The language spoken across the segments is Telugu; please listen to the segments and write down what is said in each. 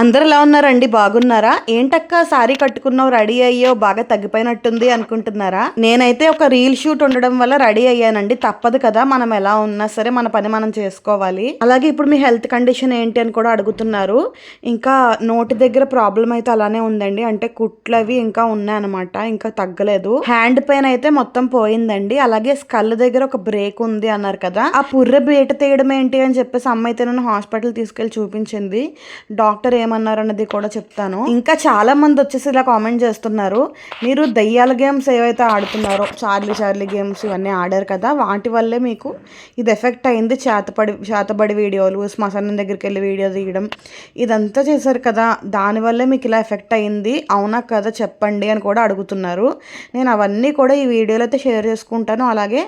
అందరు ఎలా ఉన్నారండి బాగున్నారా? ఏంటక్క సారీ కట్టుకున్నావు రెడీ అయ్యో బాగా తగ్గిపోయినట్టుంది అనుకుంటున్నారా? నేనైతే ఒక రీల్ షూట్ ఉండడం వల్ల రెడీ అయ్యానండి తప్పదు కదా మనం ఎలా ఉన్నా సరే మన పని మనం చేసుకోవాలి. అలాగే ఇప్పుడు మీ హెల్త్ కండిషన్ ఏంటి అని కూడా అడుగుతున్నారు. ఇంకా నోటి దగ్గర ప్రాబ్లం అయితే అలానే ఉందండి అంటే కుట్లు అవి ఇంకా ఉన్నాయన్నమాట ఇంకా తగ్గలేదు. హ్యాండ్ పెయిన్ అయితే మొత్తం పోయిందండి అలాగే స్కల్ దగ్గర ఒక బ్రేక్ ఉంది అన్నారు కదా ఆ పుర్రె బీట తీయడం ఏంటి అని చెప్పేసి అమ్మ అయితే నన్ను హాస్పిటల్ తీసుకెళ్ళి చూపించింది. డాక్టర్ ఏమన్నారు అన్నది కూడా చెప్తాను. ఇంకా చాలా మంది వచ్చేసి ఇలా కామెంట్ చేస్తున్నారు. మీరు దయ్యాల గేమ్స్ ఏవైతే ఆడుతున్నారో చార్లీ చార్లీ గేమ్స్ ఇవన్నీ ఆడారు కదా వాటి వల్లే మీకు ఇది ఎఫెక్ట్ అయింది. చేతపడి చేతబడి వీడియోలు శ్మశానం దగ్గరికి వెళ్ళి వీడియో తీయడం ఇదంతా చేశారు కదా. దానివల్లే మీకు ఇలా ఎఫెక్ట్ అయింది. అవునా కదా చెప్పండి అని కూడా అడుగుతున్నారు. నేను అవన్నీ కూడా ఈ వీడియోలో అయితే షేర్ చేసుకుంటాను. అలాగే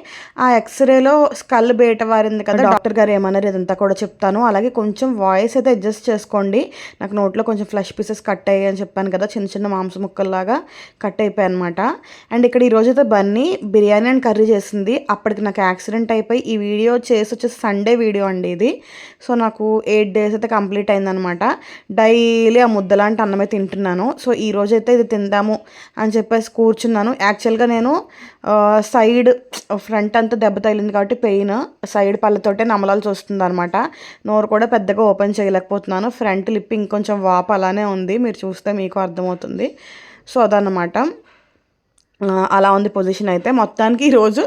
ఆ ఎక్స్రేలో స్కల్ బయట వారింది కదా డాక్టర్ గారు ఏమన్నారు ఇదంతా కూడా చెప్తాను. అలాగే కొంచెం వాయిస్ అయితే అడ్జస్ట్ చేసుకోండి. నాకు నాకు నోట్లో కొంచెం ఫ్లష్ పీసెస్ కట్ అయ్యాయి అని చెప్పాను కదా చిన్న చిన్న మాంస ముక్కల్లాగా కట్ అయిపోయాయి అనమాట అండ్ ఇక్కడ ఈ రోజైతే బన్నీ బిర్యానీ అండ్ కర్రీ చేసింది. అప్పటికి నాకు యాక్సిడెంట్ అయిపోయి ఈ వీడియో చేసి వచ్చేసి సండే వీడియో అండి ఇది. సో నాకు ఎయిట్ డేస్ అయితే కంప్లీట్ అయిందనమాట డైలీ ఆ ముద్దలాంటి అన్నమే తింటున్నాను. సో ఈ రోజైతే ఇది తిందాము అని చెప్పేసి కూర్చున్నాను. యాక్చువల్గా నేను సైడ్ ఫ్రంట్ అంతా దెబ్బ తగిలింది కాబట్టి పెయిన్. సైడ్ పళ్ళతోటే నమలాల్సి వస్తుంది అనమాట నోరు కూడా పెద్దగా ఓపెన్ చేయలేకపోతున్నాను. ఫ్రంట్ లిప్ ఇంకొంచెం వాపు అలానే ఉంది. మీరు చూస్తే మీకు అర్థమవుతుంది. సో అదనమాట అలా ఉంది పొజిషన్ అయితే. మొత్తానికి ఈరోజు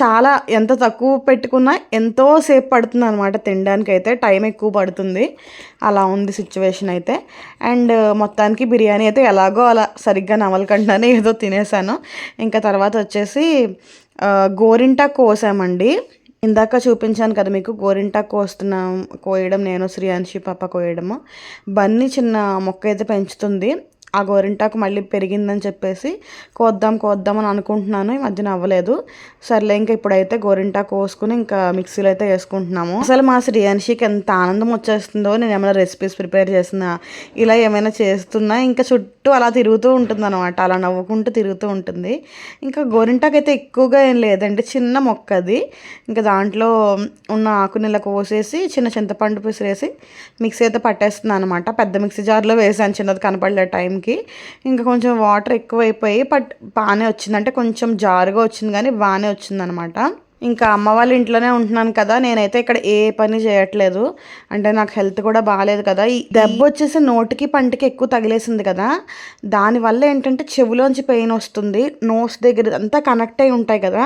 చాలా ఎంత తక్కువ పెట్టుకున్నా ఎంతో సేపు పడుతుంది అనమాట తినడానికి అయితే టైం ఎక్కువ పడుతుంది. అలా ఉంది సిచ్యువేషన్ అయితే. అండ్ మొత్తానికి బిర్యానీ అయితే ఎలాగో అలా సరిగ్గా నవలకంటానే ఏదో తినేసాను. ఇంకా తర్వాత వచ్చేసి గోరింటా కోసామండి. ఇందాక చూపించాను కదా మీకు గోరింటాకు కోస్తున్నాం కోయడం నేను శ్రీయాన్షి పాప కోయడము. బన్నీ చిన్న మొక్క అయితే పెంచుతుంది. ఆ గోరింటాకు మళ్ళీ పెరిగిందని చెప్పేసి కోద్దాం కోద్దాం అని అనుకుంటున్నాను. ఈ మధ్యన అవ్వలేదు. సర్లే ఇంకా ఇప్పుడైతే గోరింటాకు కోసుకుని ఇంకా మిక్సీలో అయితే వేసుకుంటున్నాము. అసలు మా శ్రీయాన్షికి ఎంత ఆనందం వచ్చేస్తుందో నేను ఏమైనా రెసిపీస్ ప్రిపేర్ చేసినా ఇలా ఏమైనా చేస్తున్నా ఇంకా చుట్టూ అలా తిరుగుతూ ఉంటుంది అనమాట అలా నవ్వుకుంటూ తిరుగుతూ ఉంటుంది. ఇంకా గోరింటాకు అయితే ఎక్కువగా ఏం లేదండి. చిన్న మొక్క అది. ఇంకా దాంట్లో ఉన్న ఆకుని ఇలా కోసేసి చిన్న చింతపండు పిసిరేసి మిక్సీ అయితే పట్టేస్తున్నాను అనమాట పెద్ద మిక్సీ జార్లో వేసాను. చిన్నది కనపడలే టైం టైంకి ఇంకా కొంచెం వాటర్ ఎక్కువైపోయి బట్ బాగానే వచ్చింది. అంటే కొంచెం జారుగా వచ్చింది కానీ బాగానే వచ్చిందనమాట. ఇంకా అమ్మ వాళ్ళ ఇంట్లోనే ఉంటున్నాను కదా నేనైతే ఇక్కడ ఏ పని చేయట్లేదు. అంటే నాకు హెల్త్ కూడా బాగాలేదు కదా. ఈ దెబ్బ వచ్చేసి నోటికి పంటికి ఎక్కువ తగిలేసింది కదా. దానివల్ల ఏంటంటే చెవిలోంచి పెయిన్ వస్తుంది. నోస్ దగ్గర అంతా కనెక్ట్ అయి ఉంటాయి కదా.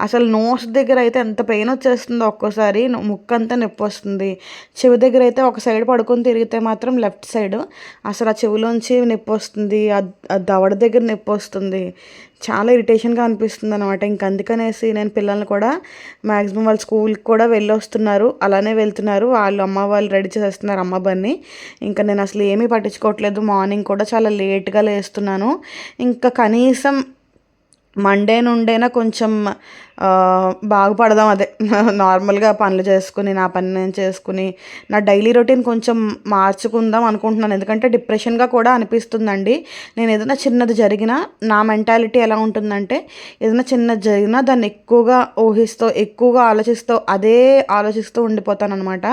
అసలు నోస్ దగ్గర అయితే ఎంత పెయిన్ వచ్చేస్తుందో ఒక్కోసారి ముక్కు అంతా నొప్పి వస్తుంది. చెవి దగ్గర అయితే ఒక సైడ్ పడుకొని తిరిగితే మాత్రం లెఫ్ట్ సైడ్ అసలు ఆ చెవిలోంచి నొప్పి వస్తుంది. ఆ దవడ దగ్గర నొప్పి వస్తుంది. చాలా ఇరిటేషన్గా అనిపిస్తుంది అనమాట ఇంక అందుకనేసి నేను పిల్లల్ని కూడా మ్యాక్సిమం వాళ్ళు స్కూల్కి కూడా వెళ్ళి వస్తున్నారు అలానే వెళ్తున్నారు. వాళ్ళు అమ్మ వాళ్ళు రెడీ చేసేస్తున్నారు అమ్మ బన్ని. ఇంకా నేను అసలు ఏమీ పట్టించుకోవట్లేదు. మార్నింగ్ కూడా చాలా లేట్గా లేస్తున్నాను. ఇంకా కనీసం మండే నుండైనా కొంచెం బాగుపడదాం అదే. నార్మల్గా పనులు చేసుకుని నా పని నేను చేసుకుని నా డైలీ రొటీన్ కొంచెం మార్చుకుందాం అనుకుంటున్నాను. ఎందుకంటే డిప్రెషన్గా కూడా అనిపిస్తుందండి. నేను ఏదైనా చిన్నది జరిగినా నా మెంటాలిటీ ఎలా ఉంటుందంటే ఏదైనా చిన్నది జరిగినా దాన్ని ఎక్కువగా ఊహిస్తూ ఎక్కువగా ఆలోచిస్తూ అదే ఆలోచిస్తూ ఉండిపోతాను అనమాట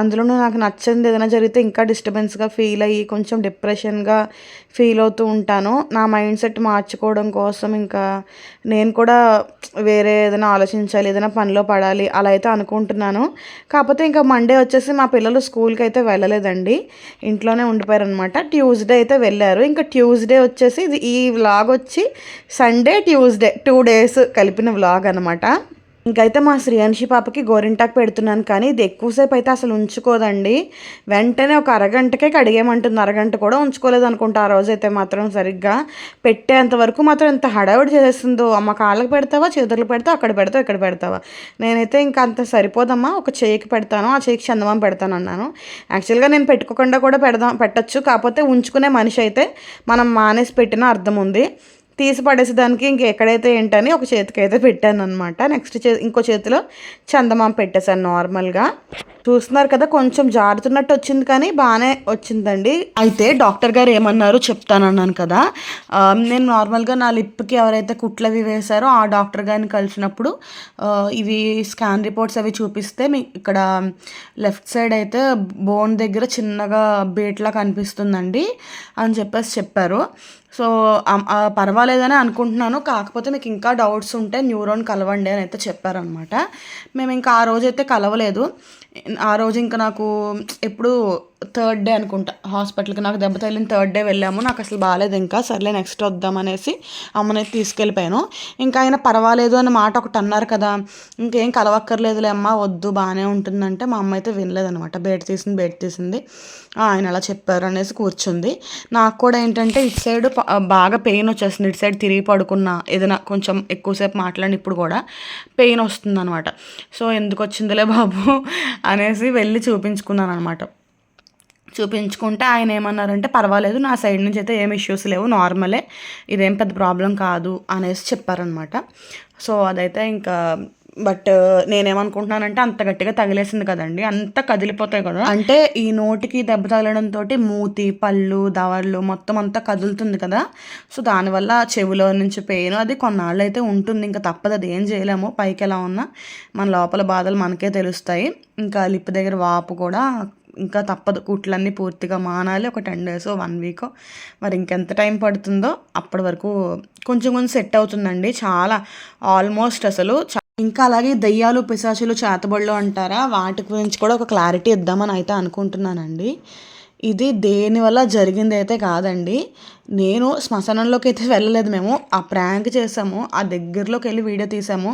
అందులోనూ నాకు నచ్చింది ఏదైనా జరిగితే ఇంకా డిస్టర్బెన్స్గా ఫీల్ అయ్యి కొంచెం డిప్రెషన్గా ఫీల్ అవుతూ ఉంటాను. నా మైండ్ సెట్ మార్చుకోవడం కోసం ఇంకా నేను కూడా వేరే ఏదైనా ఆలోచించాలి ఏదైనా పనిలో పడాలి అలా అయితే అనుకుంటున్నాను. కాకపోతే ఇంకా మండే వచ్చేసి మా పిల్లలు స్కూల్కి అయితే వెళ్ళలేదండి. ఇంట్లోనే ఉండిపోయారనమాట ట్యూస్డే అయితే వెళ్ళారు. ఇంకా ట్యూస్డే వచ్చేసి ఇది ఈ వ్లాగ్ వచ్చి సండే ట్యూస్డే టూ డేస్ కలిపిన వ్లాగ్ అనమాట ఇంకైతే మా శ్రీయాన్షి పాపకి గోరింటాకు పెడుతున్నాను కానీ ఇది ఎక్కువసేపు అయితే అసలు ఉంచుకోదండి. వెంటనే ఒక అరగంటకే కడిగేమంటుంది అరగంట కూడా ఉంచుకోలేదు అనుకుంటా. ఆ రోజైతే మాత్రం సరిగ్గా పెట్టేంత వరకు మాత్రం ఎంత హడావిడి చేస్తుందో అమ్మ కాళ్ళకి పెడతావా చేతులకు పెడతావా అక్కడ పెడతావు ఇక్కడ పెడతావా? నేనైతే ఇంకా అంత సరిపోదమ్మా. ఒక చేయికి పెడతాను ఆ చేయికి చందమం పెడతాను అన్నాను. యాక్చువల్గా నేను పెట్టుకోకుండా కూడా పెడదాం పెట్టచ్చు. కాకపోతే ఉంచుకునే మనిషి అయితే మనం మానేసి పెట్టిన అర్థం ఉంది. తీసి పడేసేదానికి ఇంకెక్కడైతే ఏంటని ఒక చేతికి అయితే పెట్టాను అనమాట నెక్స్ట్ చే ఇంకో చేతిలో చందమామ పెట్టేశాను నార్మల్గా. చూస్తున్నారు కదా కొంచెం జారుతున్నట్టు వచ్చింది కానీ బాగానే వచ్చిందండి. అయితే డాక్టర్ గారు ఏమన్నారు చెప్తానన్నాను కదా. నేను నార్మల్గా నా లిప్కి ఎవరైతే కుట్లవి వేశారో ఆ డాక్టర్ గారిని కలిసినప్పుడు ఇవి స్కాన్ రిపోర్ట్స్ అవి చూపిస్తే మీ ఇక్కడ లెఫ్ట్ సైడ్ అయితే బోన్ దగ్గర చిన్నగా బేట్లా కనిపిస్తుందండి అని చెప్పేసి చెప్పారు. సో పర్వాలేదని అనుకుంటున్నాను. కాకపోతే మీకు ఇంకా డౌట్స్ ఉంటే న్యూరోన్ కలవండి అని అయితే చెప్పారనమాట మేము ఇంకా ఆ రోజైతే కలవలేదు. ఆ రోజు ఇంకా నాకు ఎప్పుడు థర్డ్ డే అనుకుంటా. హాస్పిటల్కి నాకు దెబ్బ తగిలిన థర్డ్ డే వెళ్ళాము. నాకు అసలు బాగాలేదు ఇంకా. సర్లే నెక్స్ట్ వద్దామనేసి అమ్మని తీసుకెళ్ళిపోయాను. ఇంకా ఆయన పర్వాలేదు అని మాట ఒకటి అన్నారు కదా. ఇంకేం కలవక్కర్లేదులే అమ్మ వద్దు బాగానే ఉంటుందంటే మా అమ్మ అయితే వినలేదనమాట బయట తీసింది బయట తీసింది. ఆయన అలా చెప్పారు అనేసి కూర్చుంది. నాకు కూడా ఏంటంటే ఇటు సైడ్ బాగా పెయిన్ వచ్చేస్తుంది. ఇటు సైడ్ తిరిగి పడుకున్నా ఏదైనా కొంచెం ఎక్కువసేపు మాట్లాడిన ఇప్పుడు కూడా పెయిన్ వస్తుంది అనమాట సో ఎందుకు వచ్చిందిలే బాబు అనేసి వెళ్ళి చూపించుకున్నాను అనమాట చూపించుకుంటే ఆయన ఏమన్నారంటే పర్వాలేదు నా సైడ్ నుంచి అయితే ఏం ఇష్యూస్ లేవు నార్మలే ఇదేం పెద్ద ప్రాబ్లం కాదు అనేసి చెప్పారనమాట సో అదైతే ఇంకా బట్ నేనేమనుకుంటున్నానంటే అంత గట్టిగా తగిలేసింది కదండి. అంత కదిలిపోతాయి కదా. అంటే ఈ నోటికి దెబ్బ తగలడంతో మూతి పళ్ళు దవర్లు మొత్తం అంతా కదులుతుంది కదా. సో దానివల్ల చెవిలో నుంచి పెయిన్ అది కొన్నాళ్ళు అయితే ఉంటుంది. ఇంకా తప్పదు అది ఏం చేయలేము. పైకి ఎలా ఉన్నా మన లోపల బాధలు మనకే తెలుస్తాయి. ఇంకా లిప్ దగ్గర వాపు కూడా ఇంకా తప్పదు. కుట్లన్నీ పూర్తిగా మానాలి. ఒక టెన్ డేస్ వన్ వీక్. మరి ఇంకెంత టైం పడుతుందో అప్పటి వరకు కొంచెం కొంచెం సెట్ అవుతుందండి. చాలా ఆల్మోస్ట్ అసలు ఇంకా అలాగే దయ్యాలు పిశాచులు చేతబడులు అంటారా? వాటి గురించి కూడా ఒక క్లారిటీ ఇద్దామని అయితే అనుకుంటున్నానండి. ఇది దేనివల్ల జరిగింది అయితే కాదండి. నేను శ్మశానంలోకి అయితే వెళ్ళలేదు మేము. ఆ ప్రాంక్ చేసాము. ఆ దగ్గరలోకి వెళ్ళి వీడియో తీసాము.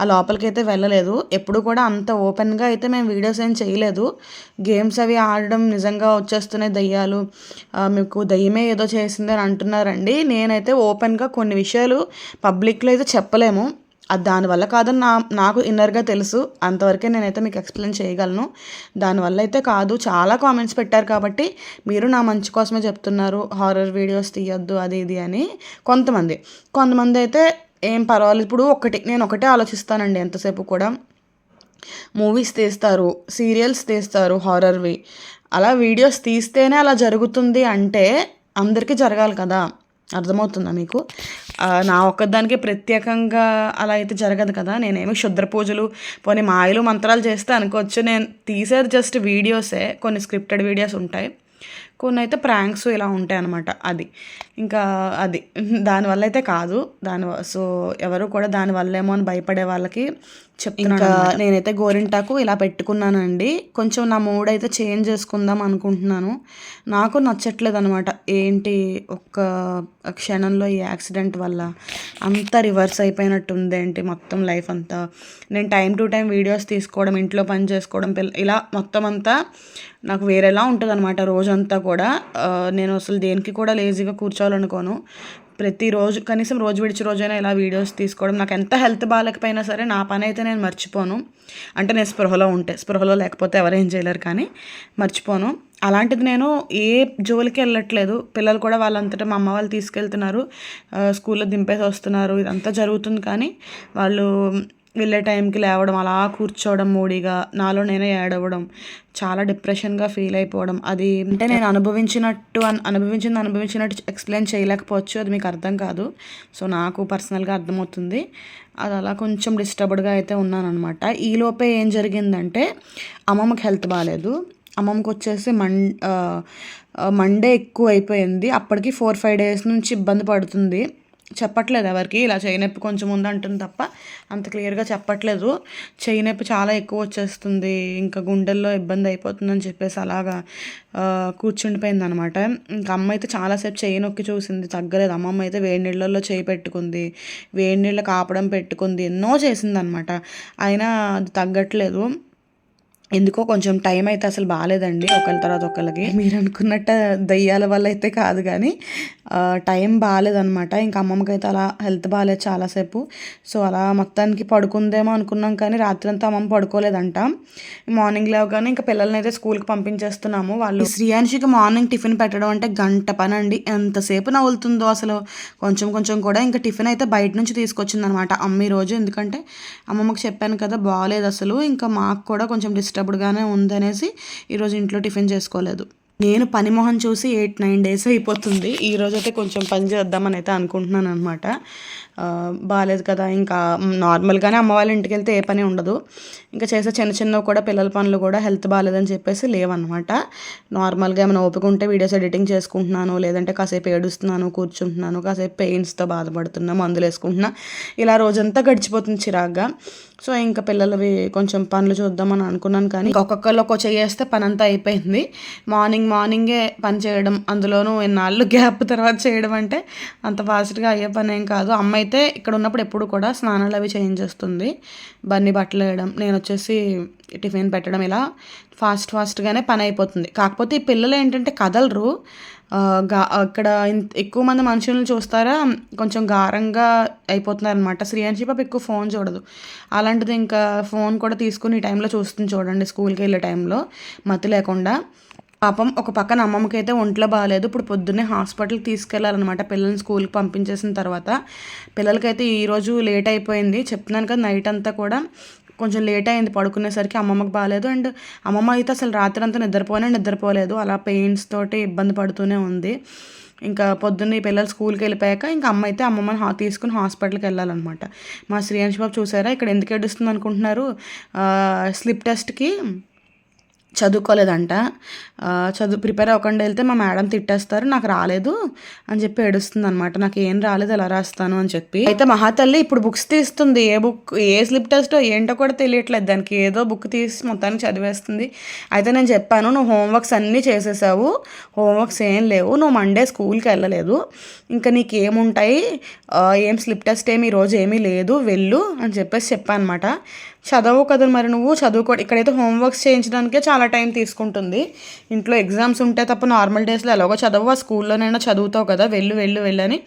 ఆ లోపలికి అయితే వెళ్ళలేదు. ఎప్పుడు కూడా అంత ఓపెన్గా అయితే మేము వీడియోస్ ఏం చేయలేదు. గేమ్స్ అవి ఆడడం నిజంగా వచ్చేస్తున్నాయి దయ్యాలు. మీకు దయ్యమే ఏదో చేసింది అని అంటున్నారండి. నేనైతే ఓపెన్గా కొన్ని విషయాలు పబ్లిక్లో అయితే చెప్పలేము. అది దానివల్ల కాదని నా నాకు ఇన్నర్గా తెలుసు. అంతవరకే నేనైతే మీకు ఎక్స్ప్లెయిన్ చేయగలను. దానివల్ల అయితే కాదు. చాలా కామెంట్స్ పెట్టారు కాబట్టి మీరు నా మంచి కోసమే చెప్తున్నారు. హారర్ వీడియోస్ తీయొద్దు అది ఇది అని కొంతమంది. కొంతమంది అయితే ఏం పర్వాలేదు. ఇప్పుడు ఒకటి నేను ఒకటే ఆలోచిస్తానండి ఎంతసేపు కూడా. మూవీస్ తీస్తారు సీరియల్స్ తీస్తారు హారర్వి అలా వీడియోస్ తీస్తేనే అలా జరుగుతుంది అంటే అందరికీ జరగాలి కదా. అర్థమవుతుందా మీకు? నా ఒక్కదానికి ప్రత్యేకంగా అలా అయితే జరగదు కదా. నేనేమి క్షుద్ర పూజలు పోనీ మాయలు మంత్రాలు చేస్తే అనుకోవచ్చు. నేను తీసేది జస్ట్ వీడియోసే కొన్ని స్క్రిప్టెడ్ వీడియోస్ ఉంటాయి. కొన్ని అయితే ప్రాంక్స్ ఇలా ఉంటాయి అనమాట అది. ఇంకా అది. దానివల్ల అయితే కాదు. దాని సో ఎవరు కూడా దానివల్ల ఏమో అని భయపడే వాళ్ళకి చెప్తున్నాను నేనైతే గోరింటాకు ఇలా పెట్టుకున్నానండి. కొంచెం నా మూడ్ అయితే చేంజ్ చేసుకుందాం అనుకుంటున్నాను. నాకు నచ్చట్లేదు అనమాట ఏంటి ఒక్క క్షణంలో ఈ యాక్సిడెంట్ వల్ల అంతా రివర్స్ అయిపోయినట్టు ఉంది ఏంటి మొత్తం లైఫ్ అంతా. నేను టైం టు టైం వీడియోస్ తీసుకోవడం ఇంట్లో పని చేసుకోవడం పిల్ల ఇలా మొత్తం అంతా నాకు వేరేలా ఉంటుంది అనమాట రోజంతా కూడా. నేను అసలు దేనికి కూడా లేజీగా కూర్చోవాలనుకోను. ప్రతిరోజు కనీసం రోజు విడిచి రోజైనా ఇలా వీడియోస్ తీసుకోవడం నాకు ఎంత హెల్త్ బాగాలేకపోయినా సరే నా పని అయితే నేను మర్చిపోను. అంటే నేను స్పృహలో ఉంటే స్పృహలో లేకపోతే ఎవరేం చేయలేరు కానీ మర్చిపోను. అలాంటిది నేను ఏ జోలికి వెళ్ళట్లేదు. పిల్లలు కూడా వాళ్ళంతటా మా అమ్మ వాళ్ళు తీసుకెళ్తున్నారు. స్కూల్లో దింపేసి వస్తున్నారు. ఇదంతా జరుగుతుంది కానీ వాళ్ళు వెళ్ళే టైంకి లేవడం అలా కూర్చోవడం మూడిగా నాలో నేనే ఏడవడం చాలా డిప్రెషన్గా ఫీల్ అయిపోవడం అది అంటే నేను అనుభవించినట్టు అనుభవించింది అనుభవించినట్టు ఎక్స్ప్లెయిన్ చేయలేకపోవచ్చు అది మీకు అర్థం కాదు. సో నాకు పర్సనల్గా అర్థమవుతుంది. అది అలా కొంచెం డిస్టర్బ్డ్గా అయితే ఉన్నానమాట ఈ ఈలోపే ఏం జరిగిందంటే అమ్మమ్మకి హెల్త్ బాగాలేదు అమ్మమ్మకి వచ్చేసి మన్ మండే ఎక్కువ అయిపోయింది అప్పటికి ఫోర్ ఫైవ్ డేస్ నుంచి ఇబ్బంది పడుతుంది. చెప్పట్లేదు ఎవరికి. ఇలా చేయి నొప్పి కొంచెం ఉంది అంటుంది తప్ప అంత క్లియర్గా చెప్పట్లేదు. చేయి నొప్పి చాలా ఎక్కువ వచ్చేస్తుంది. ఇంకా గుండెల్లో ఇబ్బంది అయిపోతుందని చెప్పేసి అలాగా కూర్చుండిపోయింది అనమాట ఇంకా అమ్మ అయితే చాలాసేపు చేయి నొక్కి చూసింది. తగ్గలేదు. అమ్మమ్మ అయితే వేడి నీళ్ళల్లో చేయి పెట్టుకుంది. వేడి నీళ్ళ కాపడం పెట్టుకుంది. ఎన్నో చేసింది అనమాట అయినా అది తగ్గట్లేదు. ఎందుకో కొంచెం టైం అయితే అసలు బాగాలేదండి ఒకరి తర్వాత ఒకరికి మీరు అనుకున్నట్టు దయ్యాల వల్ల అయితే కాదు కానీ టైం బాగాలేదనమాట ఇంకా అమ్మమ్మకి అయితే అలా హెల్త్ బాగాలేదు చాలాసేపు. సో అలా మొత్తానికి పడుకుందేమో అనుకున్నాం కానీ రాత్రి అంతా అమ్మమ్మ పడుకోలేదంట. మార్నింగ్ లేవగానే ఇంకా పిల్లల్ని అయితే స్కూల్కి పంపించేస్తున్నాము. వాళ్ళు శ్రీయాన్షికి మార్నింగ్ టిఫిన్ పెట్టడం అంటే గంట పని అండి ఎంతసేపు నవ్వులుతుందో అసలు. కొంచెం కొంచెం కూడా ఇంకా టిఫిన్ అయితే బయట నుంచి తీసుకొచ్చిందనమాట అమ్మ ఈ రోజు ఎందుకంటే అమ్మమ్మకి చెప్పాను కదా బాగాలేదు అసలు. ఇంకా మాకు కూడా కొంచెం డిస్టర్బ్ డిస్టర్బ్డ్గానే ఉందనేసి ఈరోజు ఇంట్లో టిఫిన్ చేసుకోలేదు. నేను పని మొహం చూసి ఎయిట్ నైన్ డేస్ అయిపోతుంది. ఈ అయితే కొంచెం పని చేద్దామని అయితే అనుకుంటున్నాను అనమాట బాగాలేదు కదా ఇంకా నార్మల్గానే అమ్మ వాళ్ళ ఇంటికి వెళ్తే ఏ పని ఉండదు. ఇంకా చేసే చిన్న చిన్నవి కూడా పిల్లల పనులు కూడా హెల్త్ బాగాలేదని చెప్పేసి లేవన్నమాట. నార్మల్గా ఏమైనా ఓపిక ఉంటే వీడియోస్ ఎడిటింగ్ చేసుకుంటున్నాను లేదంటే కాసేపు ఏడుస్తున్నాను కూర్చుంటున్నాను కాసేపు పెయిన్స్తో బాధపడుతున్నా మందులు వేసుకుంటున్నా. ఇలా రోజంతా గడిచిపోతుంది చిరాగ్గా. సో ఇంకా పిల్లలవి కొంచెం పనులు చూద్దామని అనుకున్నాను కానీ ఒక్కొక్కరు ఒక్కో చేస్తే పని అంతా అయిపోయింది. మార్నింగ్ మార్నింగే పని చేయడం అందులోనూ ఎన్నాళ్ళు గ్యాప్ తర్వాత చేయడం అంటే అంత ఫాస్ట్గా అయ్యే పని ఏం కాదు. అమ్మ అయితే ఇక్కడ ఉన్నప్పుడు ఎప్పుడు కూడా స్నానాలు అవి చేయించేస్తుంది. బన్నీ బట్టలు వేయడం నేను వచ్చేసి టిఫిన్ పెట్టడం ఇలా ఫాస్ట్ ఫాస్ట్గానే పని అయిపోతుంది. కాకపోతే ఈ పిల్లలు ఏంటంటే కదలరు. గా అక్కడ ఎక్కువ మంది మనుషులను చూస్తారా కొంచెం గారంగా అయిపోతున్నారనమాట శ్రీయాన్షి పాప ఎక్కువ ఫోన్ చూడదు. అలాంటిది ఇంకా ఫోన్ కూడా తీసుకుని ఈ టైంలో చూస్తుంది చూడండి స్కూల్కి వెళ్ళే టైంలో మతి లేకుండా. పాపం ఒక పక్కన అమ్మమ్మకి అయితే ఒంట్లో బాగాలేదు. ఇప్పుడు పొద్దున్నే హాస్పిటల్కి తీసుకెళ్ళాలన్నమాట. పిల్లల్ని స్కూల్కి పంపించేసిన తర్వాత. పిల్లలకైతే ఈరోజు లేట్ అయిపోయింది. చెప్తున్నాను కదా నైట్ అంతా కూడా కొంచెం లేట్ అయింది పడుకునేసరికి అమ్మమ్మకి బాగాలేదు. అండ్ అమ్మమ్మ అయితే అసలు రాత్రి అంతా నిద్రపోనే నిద్రపోలేదు. అలా పెయిన్స్ తోటి ఇబ్బంది పడుతూనే ఉంది. ఇంకా పొద్దున్న ఈ పిల్లలు స్కూల్కి వెళ్ళిపోయాక ఇంకా అమ్మ అయితే అమ్మమ్మని హా తీసుకుని హాస్పిటల్కి వెళ్ళాలన్నమాట. మా శ్రీయాంష్ బాబు చూసారా? ఇక్కడ ఎందుకు ఏడుస్తుంది అనుకుంటున్నారు స్లిప్ టెస్ట్కి చదువుకోలేదంట. చదువు ప్రిపేర్ అవ్వకుండా వెళ్తే మా మేడం తిట్టేస్తారు నాకు రాలేదు అని చెప్పి ఏడుస్తుంది అనమాట నాకు ఏం రాలేదు ఎలా రాస్తాను అని చెప్పి. అయితే మహాతల్లి ఇప్పుడు బుక్స్ తీస్తుంది. ఏ బుక్ ఏ స్లిప్ టెస్టో ఏంటో కూడా తెలియట్లేదు. దానికి ఏదో బుక్ తీసి మొత్తానికి చదివేస్తుంది. అయితే నేను చెప్పాను నువ్వు హోంవర్క్స్ అన్నీ చేసేసావు. హోంవర్క్స్ ఏం లేవు. నువ్వు మండే స్కూల్కి వెళ్ళలేదు. ఇంకా నీకు ఏముంటాయి ఏం స్లిప్ టెస్ట్ ఏమి ఈరోజు ఏమీ లేదు. వెళ్ళు అని చెప్పేసి చెప్పాను అనమాట చదవు కదా మరి నువ్వు. చదువుకో ఇక్కడైతే హోంవర్క్స్ చేయించడానికే చాలా టైం తీసుకుంటుంది. ఇంట్లో ఎగ్జామ్స్ ఉంటే తప్ప నార్మల్ డేస్లో ఎలాగో చదవు ఆ స్కూల్లోనైనా చదువుతావు కదా. వెళ్ళు వెళ్ళు వెళ్ళని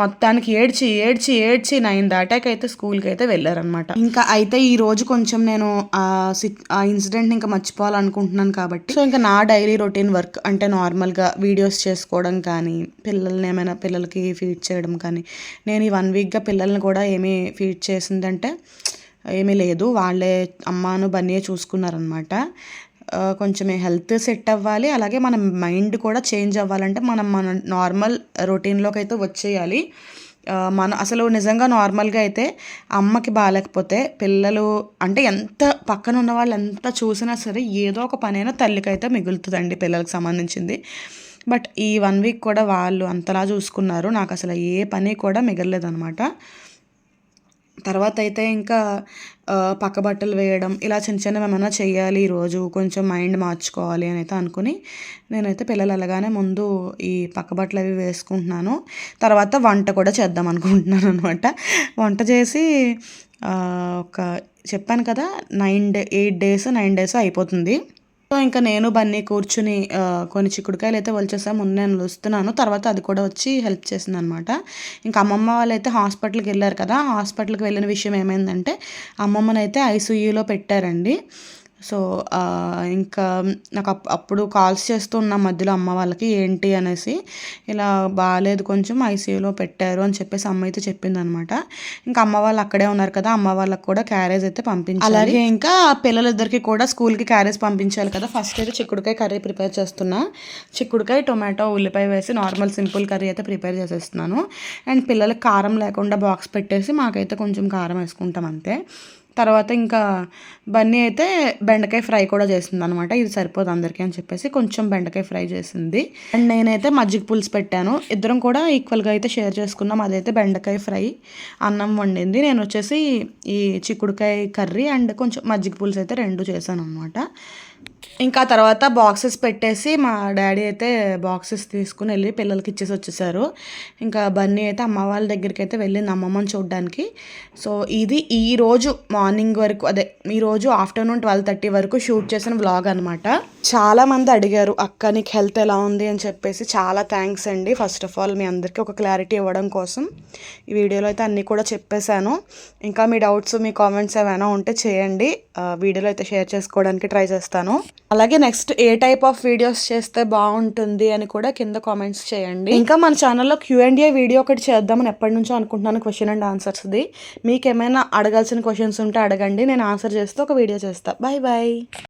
మొత్తానికి ఏడ్చి ఏడ్చి ఏడ్చి నైన్ దాటాక అయితే స్కూల్కి అయితే వెళ్ళారనమాట ఇంకా అయితే ఈ రోజు కొంచెం నేను ఆ సిట్ ఆ ఇన్సిడెంట్ ఇంకా మర్చిపోవాలనుకుంటున్నాను కాబట్టి. సో ఇంకా నా డైలీ రొటీన్ వర్క్ అంటే నార్మల్గా వీడియోస్ చేసుకోవడం కానీ పిల్లల్ని ఏమైనా పిల్లలకి ఫీడ్ చేయడం కానీ నేను ఈ వన్ వీక్గా పిల్లల్ని కూడా ఏమి ఫీడ్ చేసిందంటే ఏమీ లేదు. వాళ్ళే అమ్మాను బన్నీయే చూసుకున్నారనమాట. కొంచెం హెల్త్ సెట్ అవ్వాలి. అలాగే మన మైండ్ కూడా చేంజ్ అవ్వాలంటే మనం మన నార్మల్ రొటీన్లోకి అయితే వచ్చేయాలి మన అసలు నిజంగా నార్మల్గా అయితే అమ్మకి బాగాలేకపోతే పిల్లలు అంటే ఎంత పక్కన ఉన్న వాళ్ళు ఎంత చూసినా సరే ఏదో ఒక పనైనా తల్లికైతే మిగులుతుందండి పిల్లలకు సంబంధించింది. బట్ ఈ వన్ వీక్ కూడా వాళ్ళు అంతలా చూసుకున్నారు. నాకు అసలు ఏ పని కూడా మిగలలేదనమాట. తర్వాత అయితే ఇంకా పక్క బట్టలు వేయడం ఇలా చిన్న చిన్నవి ఏమైనా చేయాలి ఈరోజు కొంచెం మైండ్ మార్చుకోవాలి అని అయితే అనుకుని నేనైతే పిల్లలు అలాగానే ముందు ఈ పక్క బట్టలు అవి వేసుకుంటున్నాను. తర్వాత వంట కూడా చేద్దాం అనుకుంటున్నాను అనమాట. వంట చేసి ఒక చెప్పాను కదా nine day eight days nine days అయిపోతుంది. సో ఇంకా నేను బన్నీ కూర్చుని కొన్ని చిక్కుడుకాయలు అయితే వలిచేసా. ముందు నేను వస్తున్నాను. తర్వాత అది కూడా వచ్చి హెల్ప్ చేసింది అనమాట ఇంకా అమ్మమ్మ వాళ్ళు అయితే హాస్పిటల్కి వెళ్ళారు కదా. హాస్పిటల్కి వెళ్ళిన విషయం ఏమైందంటే అమ్మమ్మనైతే ఐసీయూలో పెట్టారండి. సో ఇంకా నాకు అప్- అప్పుడు కాల్స్ చేస్తూ ఉన్న మధ్యలో అమ్మ వాళ్ళకి ఏంటి అనేసి ఇలా బాగాలేదు కొంచెం ఐసీయూలో పెట్టారు అని చెప్పేసి అమ్మ అయితే చెప్పింది అనమాట ఇంకా అమ్మ వాళ్ళు అక్కడే ఉన్నారు కదా అమ్మ వాళ్ళకి కూడా క్యారేజ్ అయితే పంపించాలి. అలాగే ఇంకా పిల్లలిద్దరికి కూడా స్కూల్కి క్యారేజ్ పంపించాలి కదా. ఫస్ట్ అయితే చిక్కుడుకాయ కర్రీ ప్రిపేర్ చేస్తున్నా. చిక్కుడుకాయ టొమాటో ఉల్లిపాయ వేసి నార్మల్ సింపుల్ కర్రీ అయితే ప్రిపేర్ చేసేస్తున్నాను. అండ్ పిల్లలకి కారం లేకుండా బాక్స్ పెట్టేసి మాకైతే కొంచెం కారం వేసుకుంటాం అంతే. తర్వాత ఇంకా బన్నీ అయితే బెండకాయ ఫ్రై కూడా చేసింది అనమాట ఇది సరిపోదు అందరికీ అని చెప్పేసి కొంచెం బెండకాయ ఫ్రై చేసింది. అండ్ నేనైతే మజ్జిగ పులుసు పెట్టాను. ఇద్దరం కూడా ఈక్వల్గా అయితే షేర్ చేసుకున్నాం. అదైతే బెండకాయ ఫ్రై అన్నం వండింది. నేను వచ్చేసి ఈ చిక్కుడుకాయ కర్రీ అండ్ కొంచెం మజ్జిగ పులుసు అయితే రెండు చేశాను అనమాట ఇంకా తర్వాత బాక్సెస్ పెట్టేసి మా డాడీ అయితే బాక్సెస్ తీసుకుని వెళ్ళి పిల్లలకి ఇచ్చేసి వచ్చేసారు. ఇంకా బన్నీ అయితే అమ్మ వాళ్ళ దగ్గరికి అయితే వెళ్ళింది అమ్మమ్మని చూడడానికి. సో ఇది ఈ రోజు మార్నింగ్ వరకు అదే ఈ రోజు ఆఫ్టర్నూన్ ట్వెల్వ్ థర్టీ వరకు షూట్ చేసిన వ్లాగ్ అనమాట చాలా మంది అడిగారు అక్క నీకు హెల్త్ ఎలా ఉంది? అని చెప్పేసి చాలా థ్యాంక్స్ అండి. ఫస్ట్ ఆఫ్ ఆల్ మీ అందరికీ ఒక క్లారిటీ ఇవ్వడం కోసం ఈ వీడియోలో అయితే అన్నీ కూడా చెప్పేశాను. ఇంకా మీ డౌట్స్ మీ కామెంట్స్ ఏమైనా ఉంటే చేయండి. వీడియోలో అయితే షేర్ చేసుకోవడానికి ట్రై చేస్తాను. అలాగే నెక్స్ట్ ఏ టైప్ ఆఫ్ వీడియోస్ చేస్తే బాగుంటుంది అని కూడా కింద కామెంట్స్ చేయండి. ఇంకా మన ఛానల్లో క్యూ అండ్ ఏ వీడియో ఒకటి చేద్దామని ఎప్పటి నుంచో అనుకుంటున్నాను క్వశ్చన్ అండ్ ఆన్సర్స్ది. మీకు ఏమైనా అడగాల్సిన క్వశ్చన్స్ ఉంటే అడగండి నేను ఆన్సర్ చేస్తే ఒక వీడియో చేస్తాను బాయ్ బాయ్